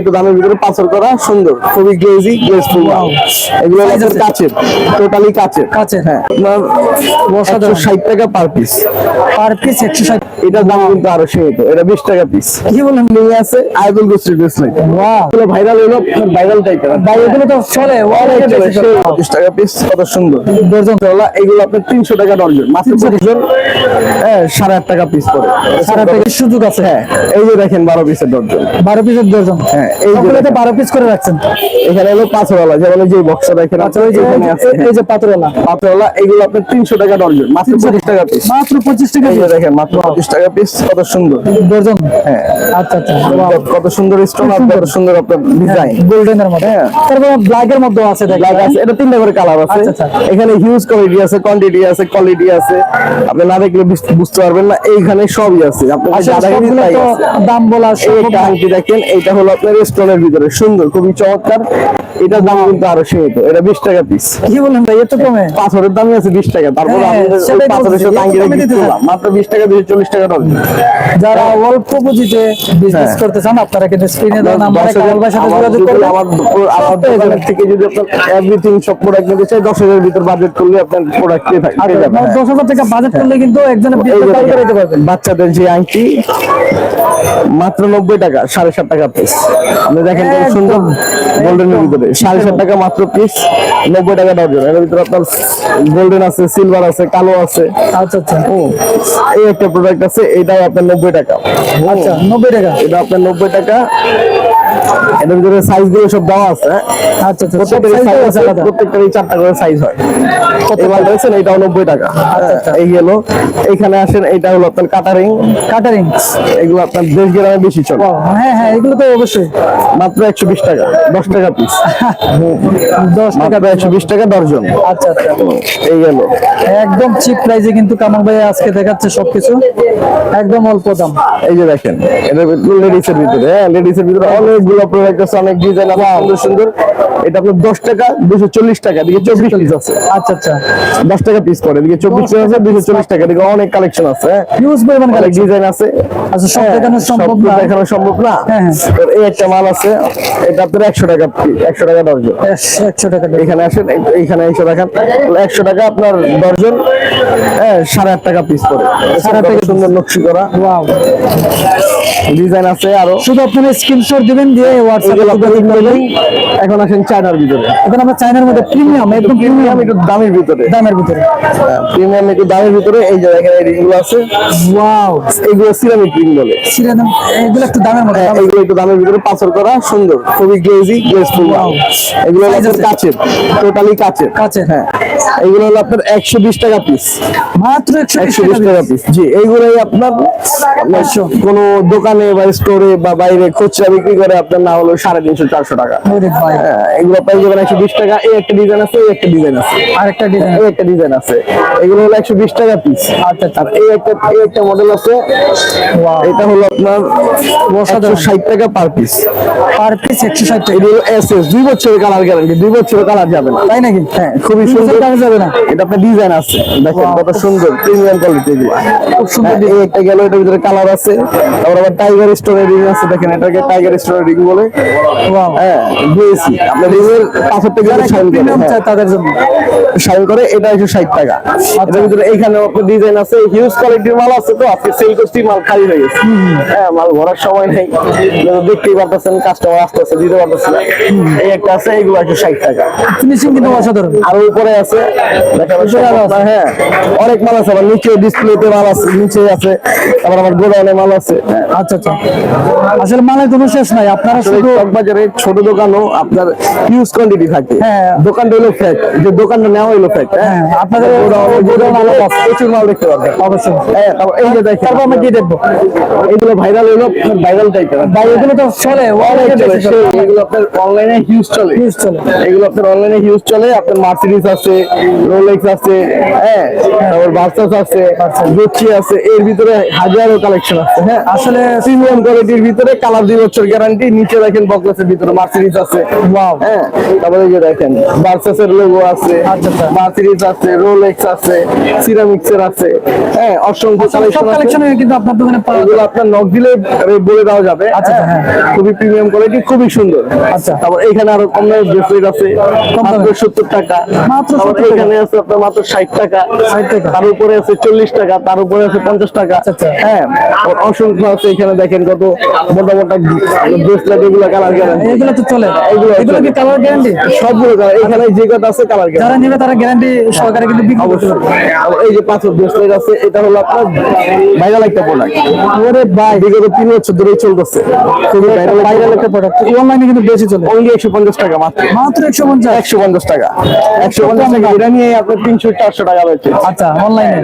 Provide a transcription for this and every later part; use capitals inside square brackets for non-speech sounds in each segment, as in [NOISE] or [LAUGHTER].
একটু দামের ভিতরে পাথর করা সুন্দর খুবই গ্লেজি গ্লেজফুল এগুলো? কাচের টোটালি কাচের। কাচের। হ্যাঁ। আপনার। ষাট টাকা পার পিস পার পিস একশো ষাট। এটার দাম কিন্তু আরও সীমিত এটা বিশ টাকা পিস কি বলেন? নিয়ে আছে আইবুল গোস্টের ব্রেসলেট এগুলো ভাইরাল হলো ভাইরাল টাইপের ভাই এগুলো তো চলে বেশি টাকা পিস কত সুন্দর। এগুলো আপনার তিনশো টাকা ডর্জন মাত্র হ্যাঁ সাড়ে আট টাকা পিস পড়ে সারা প্যাকেজ সুযোগ আছে। হ্যাঁ এই যে দেখেন বারো পিসের ডর্জন বারো পিসের ডজন হ্যাঁ, এই যে বারো পিস করে রাখছেন। এখানে হলো পাঁচওয়ালা যেমন যে বক্সটা দেখেন আচ্ছা ওই যে আছে। এই যে পাথরওয়ালা। পাঁচওয়ালা এগুলো আপনার তিনশো টাকা ডর্জন মাত্র পঁচিশ টাকা পিস মাত্র পঁচিশ টাকা এই দেখেন মাত্র পঁচিশ টাকা পিস কত সুন্দর। হ্যাঁ। আচ্ছা আচ্ছা কত সুন্দর স্টোন আর কত সুন্দর আপনার ডিজাইন গোল্ডেনের মধ্যে হ্যাঁ। তারপর ব্ল্যাক এর মধ্যে আছে ব্ল্যাক আছে এটা তিনটা করে কালার আছে। আচ্ছা, আচ্ছা। এখানে হিউজ কোয়ালিটি আছে কোয়ান্টিটি আছে কোয়ালিটি আছে। আপনি না দেখলে বুঝ- বুঝতে পারবেন না এইখানে সবই আছে আছে। দাম বলা দেখেন এটা হলো আপনার স্টোনের ভিতরে সুন্দর খুবই চমৎকার এটার দাম কিন্তু আরও সীমিত এটা বিশ টাকা পিস কি বলেন ভাই এত কমে পাথরের দামই আছে বিশ টাকা তারপর হ্যাঁ, পাথরের। মাত্র বিশ টাকা দুশো চল্লিশ টাকা ডজন যারা অল্প পুঁজিতে বিজনেস হ্যাঁ। করতে চান আপনারা কিন্তু স্ক্রিনে দেওয়া নাম্বারে কামাল ভাইয়ের সাথে যোগাযোগ করবেন আমার আমার থেকে যদি আপনার এভরিথিং সব প্রোডাক্ট নিতে চাই দশ হাজারের ভিতর বাজেট করলে আপনার প্রোডাক্ট পেয়ে থাকবে হ্যাঁ। দশ হাজার টাকা বাজেট করলে কিন্তু বাচ্চাদের যে আংটি মাত্র নব্বই টাকা সাড়ে সাত টাকা পিস আপনি দেখেন সুন্দর গোল্ডেনের ভিতরে। সাড়ে সাত টাকা মাত্র পিস নব্বই টাকা ডজন এর ভিতরে আপনার গোল্ডেন আছে সিলভার আছে কালো আছে। আচ্ছা আচ্ছা। এই একটা প্রোডাক্ট আছে এটাও আপনার নব্বই টাকা। আচ্ছা নব্বই টাকা। এটা আপনার নব্বই টাকা। এটার ভিতরে সাইজ দিয়ে সব দেওয়া আছে হ্যাঁ? আচ্ছা আচ্ছা আছে, আছে। চারটা করে সাইজ হয়। এই নব্বই টাকা। আচ্ছা। এই গেল এখানে আসেন এটা হলো আপনার কাটারিং কাটারিং এগুলো আপনার দেশ গ্রামে বেশি চলে। হ্যাঁ হ্যাঁ এগুলো তো অবশ্যই। মাত্র একশো বিশ টাকা দশ টাকা পিস [LAUGHS] দশ টাকা একশো বিশ টাকা দর্জন আচ্ছা আচ্ছা। এই গেল একদম চিপ প্রাইসে কিন্তু কামাল ভাই আজকে দেখাচ্ছে সবকিছু। একদম অল্প দাম। এই যে দেখেন এটা লেডিস এর ভিতরে হ্যাঁ লেডিস এর ভিতরে অনেকগুলো প্রোডাক্ট আছে অনেক ডিজাইন আছে সুন্দর সুন্দর। এটা আপনার দশ টাকা দুশো চল্লিশ টাকা দিকে চব্বিশ পিস আছে। আচ্ছা আচ্ছা। দশ টাকা পিস এদিকে চব্বিশ পিস আছে দুশো চল্লিশ টাকা এদিকে অনেক কালেকশন আছে হ্যাঁ। হিউজ পরিমাণ অনেক ডিজাইন আছে। আচ্ছা সব হ্যাঁ, দেখানো সম্ভব না। দেখানো সম্ভব না। হ্যাঁ, এই একটা মাল আছে এটা আপনার একশো টাকা একশো টাকা একশো টাকা এখানে আসেন দেখেন একশো টাকা আপনার দর্জন হ্যাঁ সাড়ে আট টাকা পিস পড়ে সাড়ে টাকা সুন্দর নকশি করা। ডিজাইন আছে আরও। শুধু আপনারা স্ক্রিনশট দিবেন দিয়ে হোয়াটসঅ্যাপে এখন আসেন চায়নার ভিতরে। এখন আমরা চাইনার মধ্যে প্রিমিয়াম একদম প্রিমিয়াম একটু দামের ভিতরে। দামের ভিতরে। প্রিমিয়াম একটু দামের ভিতরে। এই যে এই রিংগুলো আছে। ওয়াও এগুলো সিরামিক রিং বলে। সিরাদাম এগুলো একটু দামের মধ্যে হ্যাঁ, এগুলো একটু দামের ভিতরে। পাথর করা সুন্দর। খুবই গ্লেজি. এগুলো হলো? কাচের টোটালি কাচের। কাছে হ্যাঁ এগুলো হলো আপনার একশো বিশ টাকা পিস মাত্র একশো একশো বিশ টাকা পিস জি এইগুলোই আপনার আপনার কোনো দোকানে বা স্টোরে বা বাইরে খুচরা বিক্রি করে আপনার না হলো সাড়ে তিনশো চারশো টাকা। হ্যাঁ, এগুলো পাই যাবেন একশো বিশ টাকা এই একটা ডিজাইন আছে এই একটা ডিজাইন আছে। আরেকটা ডিজাইন এই একটা ডিজাইন আছে। এগুলো হলো একশো বিশ টাকা পিস আচ্ছা আচ্ছা। আর এই একটা এই একটা মডেল আছে। এটা হলো আপনার একশো ষাট টাকা পার পিস পার পিস একশো ষাট টাকা। এটা হলো এস এস দুই বছরের কালার গ্যারান্টি দুই বছরের কালার যাবে না। তাই নাকি? হ্যাঁ খুবই সুন্দর। colour যাবে না? এটা আপনার ডিজাইন আছে। দেখেন. কত সুন্দর প্রিমিয়াম কোয়ালিটি এগুলো। খুব সুন্দর হ্যাঁ, এই একটা গেল এটার ভিতরে কালার আছে। তারপর আবার টাইগার স্টোনের রিং আছে। দেখেন এটাকে টাইগার স্টোনের রিং বলে? হ্যাঁ দিয়েছি আপনার রিংয়ের পাথরটা কিন্তু শাইন করে প্রিমিয়াম হ্যাঁ। চাই তাদের জন্য। শাইন করে এটা একশো ষাট টাকা। এটার ভিতরে এখানে ডিজাইন আছে হিউজ কোয়ালিটির মাল আছে তো আজকে সেল করছি মাল খালি হয়ে গেছে। হ্যাঁ মাল ভরার সময় নেই। দেখতেই পারতেছেন কাস্টমার আসতেছে দিতে পারতেছে না। এই একটা আছে এগুলো একশো ষাট টাকা। ফিনিশিং কিন্তু অসাধারণ। আরও উপরে আছে হ্যাঁ অনেক মাল আছে আবার নিচে ডিসপ্লেতে মাল আছে নিচে আছে তারপর আমার গোডাউনে মাল আছে হ্যাঁ। আচ্ছা আচ্ছা। আসলে মালের কোনো শেষ নাই আপনারা শুধু চকবাজারে ছোট দোকানও আপনার হিউজ কোয়ান্টিটি থাকে। হ্যাঁ। দোকানটা হলো ফ্যাক যে দোকানটা নেওয়া হলো ফ্যাক হ্যাঁ, আপনাদের গোডাউন গোডাউন প্রচুর মাল দেখতে পারবেন। অবশ্যই। হ্যাঁ এই যে দেখেন তারপর আমরা কি দেখব। এইগুলো ভাইরাল হলো ভাইরাল টাইপের ভাই এগুলো তো চলে এগুলো আপনার অনলাইনে হিউজ চলে। Huge চলে। এগুলো আপনার অনলাইনে হিউজ চলে। আপনার মার্সিডিজ আছে রোলেক্স আছে হ্যাঁ? তারপর ভার্সাস আছে গুচি আছে। এর ভিতরে হাজারো কালেকশন আছে হ্যাঁ? আসলে প্রিমিয়াম কোয়ালিটির ভিতরে কালার দুই বছর গ্যারান্টি এই নিচে দেখেন বকলেসের ভিতরে মার্সিডিজ আছে. হ্যাঁ তারপরে যে দেখেন বার্সাসের লোগো আছে আচ্ছা, আচ্ছা। মার্সিডিজ আছে রোলেক্স আছে সিরামিক্সের আছে হ্যাঁ অসংখ্য কালেকশন কালেকশন কিন্তু আপনার দোকানে পাওয়া আপনার নক দিলে বলে দেওয়া যাবে আচ্ছা, হ্যাঁ। খুবই প্রিমিয়াম কোয়ালিটি খুবই সুন্দর আচ্ছা। তারপর এখানে আরও কম ব্রেসলেট আছে মাত্র দামে? সত্তর টাকা মাত্র 70। এখানে আছে আপনার মাত্র ষাট টাকা 60 টাকা। তার উপরে আছে চল্লিশ টাকা তার উপরে আছে পঞ্চাশ টাকা আচ্ছা, আচ্ছা। হ্যাঁ অসংখ্য আছে এখানে দেখেন কত মোটা মোটা ব্রেসলেট এগুলো কালার গ্যারান্টি এগুলো তো চলে। এগুলো এগুলো কি কালার গ্যারান্টি সবগুলো colour, এখানে যে কটা আছে কালার যারা নেবে তারা গ্যারান্টি সহকারে কিন্তু বিক্রি করতে পারবে। এই যে পাথর ব্রেসলেট আছে এটা হলো আপনার ভাইরাল একটা প্রোডাক্ট ওরে ভাই। বিগত তিন বছর ধরেই চলতেছে। খুবই ভাইরাল ভাইরাল একটা প্রোডাক্ট অনলাইনে কিন্তু বেশি চলে। অনলি একশো পঞ্চাশ টাকা মাত্র। মাত্র টাকা। এটা নিয়ে আচ্ছা অনলাইনে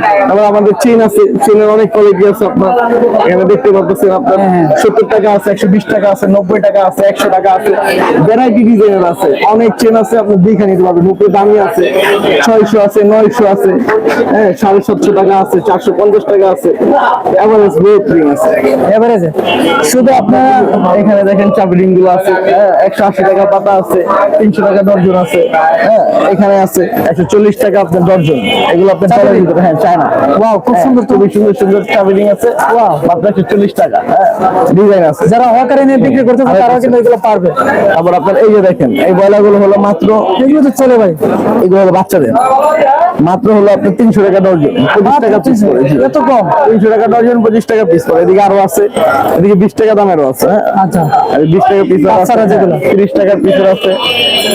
আমাদের চেন আছে। চেনের অনেক কোয়ালিটি আছে আপনার। এখানে দেখতে পাচ্ছেন আপনার হ্যাঁ, হ্যাঁ। সত্তর টাকা আছে একশো বিশ টাকা আছে। নব্বই টাকা আছে একশো টাকা আছে। ভ্যারাইটি ডিজাইনের আছে অনেক চেন আছে আপনি দেখে নিতে পারবেন। উপরে দামি আছে ছয়শো আছে নয়শো আছে হ্যাঁ সাড়ে সাতশো টাকা আছে চারশো পঞ্চাশ টাকা আছে। এভারেজ বহুত রিং আছে। এভারেজে শুধু আপনারা এখানে দেখেন রিংগুলো আছে হ্যাঁ, একশো আশি টাকা পাতা আছে তিনশো টাকা দর্জন আছে হ্যাঁ এখানে আছে একশো চল্লিশ টাকা আপনার দর্জন। এগুলো আপনার হ্যাঁ চায়না। Wow, খুব সুন্দর। খুবই সুন্দর সুন্দর রিং আছে। মাত্র একশো চল্লিশ টাকা হ্যাঁ ডিজাইন আছে। যারা হকারে নিয়ে বিক্রি তারাও কিন্তু এগুলো পারবে। তারপর আপনার এই যে দেখেন এই বয়লা গুলো হলো মাত্র এগুলো তো চলে ভাই। এগুলো হলো বাচ্চাদের। মাত্র হলো আপনার তিনশো টাকা দর্জন পঁচিশ টাকা পিস জি। এত কম? তিনশো টাকা দর্জন পঁচিশ টাকা পিস করে। এদিকে আরও আছে এদিকে বিশ টাকা দামেরও আছে হ্যাঁ? আচ্ছা। বিশ টাকা পিস যেগুলো। তিরিশ টাকার পিসের আছে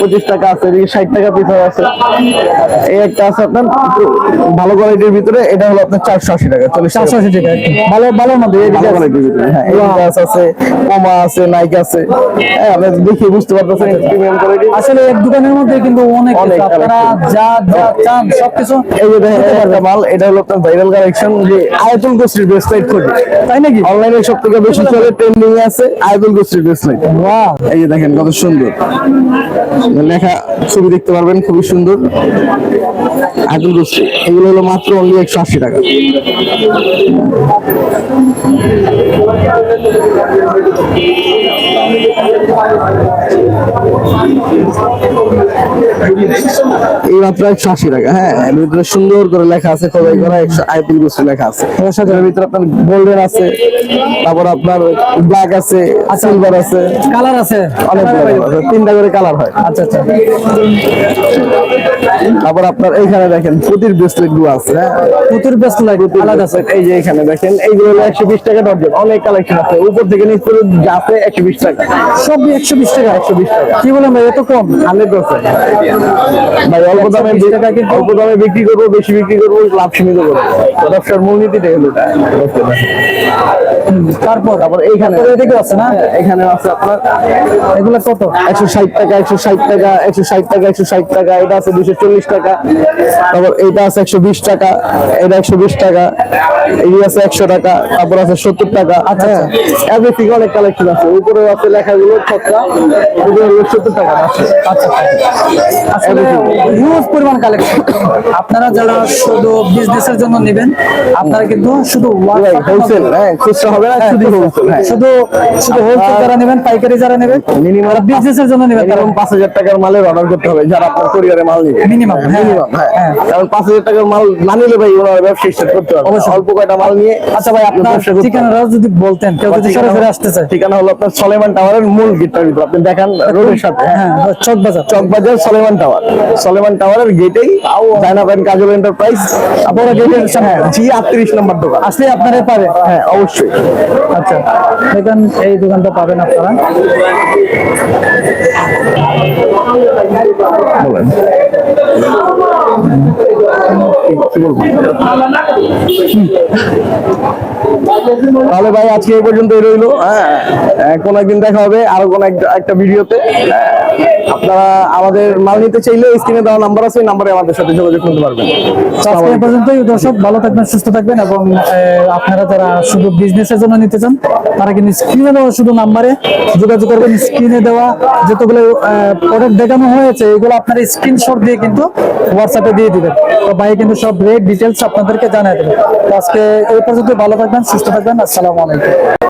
পঁচিশ টাকা আছে এদিকে ষাট টাকা পিসের আছে। এই একটা আছে আপনার ভালো কোয়ালিটির ভিতরে এটা হলো আপনার চারশো আশি টাকা চল্লিশ চারশো আশি টাকা ভালো ভালোর মধ্যে ভালো কোয়ালিটির ভিতরে হ্যাঁ এডিডাস আছে পোমা আছে নাইক আছে। হ্যাঁ আপনি দেখে বুঝতে পারতেছেন প্রিমিয়াম কোয়ালিটি আসলে এক দোকানের মধ্যে কিন্তু অনেক অনেক আপনারা যা যা চান সবকিছু এই যে দেখেন একটা মাল এটা হলো আপনার ভাইরাল কালেকশন যে আয়াতুল গোস্তির ব্রেসলেট খুঁজে তাই নাকি? অনলাইনে সব থেকে বেশি চলে ট্রেন্ডিং এ আছে আয়াতুল গোস্তির ব্রেসলেট ওয়াও এই যে দেখেন কত সুন্দর। লেখা ছবি দেখতে পারবেন খুবই সুন্দর। আতুল গোস্তি এগুলো হলো মাত্র অনলি একশো আশি টাকা। এই মাত্র একশো আশি টাকা। হ্যাঁ ভিতরে সুন্দর করে লেখা আছে খোদাই করা একশো আইপিএল গোস্তি লেখা আছে। এর ভিতরে আপনার গোল্ডেন আছে তারপর আপনার ব্ল্যাক আছে সিলভার আছে কালার আছে। অনেক আছে, তিনটা করে কালার হয়। আচ্ছা আচ্ছা। তারপর আপনার এইখানে দেখেন পুতির ব্রেসলেটগুলো আছে হ্যাঁ? পুতুর ব্যস্ত আলাদা আছে। এই যে এখানে দেখেন এইগুলো হলো একশো বিশ টাকা ডর্জন অনেক কালেকশন আছে উপর থেকে নিচ পর্যন্ত যা আছে একশো বিশ টাকা। সব একশো বিশ টাকা। একশো বিশ টাকা। কি বলেন ভাই এত কম? হান্ড্রেড পার্সেন্ট ভাই অল্প দামে 120 টাকা কিন্তু- অল্প দামে বিক্রি করব বেশি বিক্রি করব লাভ সীমিত করব। ব্যবসার মূলনীতিটাই হলো তারপর তারপর এইখানে এদিকে আছে না? এখানে আছে আপনার। এগুলো কত? একশো ষাট টাকা একশো ষাট টাকা একশো ষাট টাকা একশো ষাট টাকা এটা আছে দুশো চল্লিশ টাকা। তারপর এইটা আছে একশো বিশ টাকা এটা একশো বিশ টাকা এই আছে একশো টাকা তারপর আছে সত্তর টাকা। আচ্ছা। এভরিথিং অনেক কালেকশন আছে। উপরে আছে লেখাগুলো ছক্কা উপরে সত্তর টাকা আছে আচ্ছা। হিউজ পরিমাণ কালেকশন আপনারা যারা শুধু বিজনেসের জন্য নেবেন আপনারা কিন্তু শুধু হোলসেল হ্যাঁ খুচরা হবে না শুধু হোলসেল হ্যাঁ। শুধু শুধু হোলসেল যারা নেবেন পাইকারি যারা নেবেন মিনিমাম বিজনেসের জন্য নেবেন মিনিমাম পাঁচ হাজার টাকার মালের অর্ডার করতে হবে যারা আপনার কোরিয়ারে মাল নিবে। হ্যাঁ, মিনিমাম হ্যাঁ হ্যাঁ। কারণ পাঁচ হাজার টাকার মাল না নিলে ভাই ওনার ব্যবসা স্টার্ট করতে হবে। অল্প কয়টা মাল নিয়ে আচ্ছা ভাই আপনার করতে যদি বলতেন কেউ যদি সরাসরি আসতে চায়। ঠিকানা হলো আপনার সলেমান টাওয়ারের মূল গেটটার ভিতর। আপনি দেখান রোডের সাথে। হ্যাঁ চক বাজার। চকবাজার সলেমান টাওয়ার। সলেমান টাওয়ারের গেটেই জায়না ব্যান্ড কাজল এন্টারপ্রাইজ আপনারা গেটের সামনে। জি আটত্রিশ নম্বর দোকান। আসলে আপনারা পারে। হ্যাঁ অবশ্যই। আচ্ছা দেখেন এই দোকানটা পাবেন আপনারা। বলেন। Gracias. বলব? তাহলে ভাই আজকে এই পর্যন্তই রইল। হ্যাঁ কোনো একদিন দেখা হবে আরও কোনো একটা ভিডিওতে। হ্যাঁ, আপনারা আমাদের মাল নিতে চাইলে স্ক্রিনে দেওয়া নাম্বার আছে নাম্বারে আমাদের সাথে যোগাযোগ করতে পারবেন। আজকে পর্যন্তই দর্শক ভালো থাকবেন সুস্থ থাকবেন এবং আপনারা যারা শুধু বিজনেসের জন্য নিতে চান তারা কিন্তু স্ক্রিনে দেওয়া শুধু নাম্বারে যোগাযোগ করবেন। স্ক্রিনে দেওয়া যতগুলো প্রোডাক্ট দেখানো হয়েছে এগুলো আপনারা স্ক্রিনশট দিয়ে কিন্তু হোয়াটসঅ্যাপে দিয়ে দিবেন। তো ভাই কিন্তু সব রেট ডিটেলস আপনাদেরকে জানাই দেবেন আজকে এই পর্যন্ত ভালো থাকবেন সুস্থ থাকবেন আসসালামু আলাইকুম।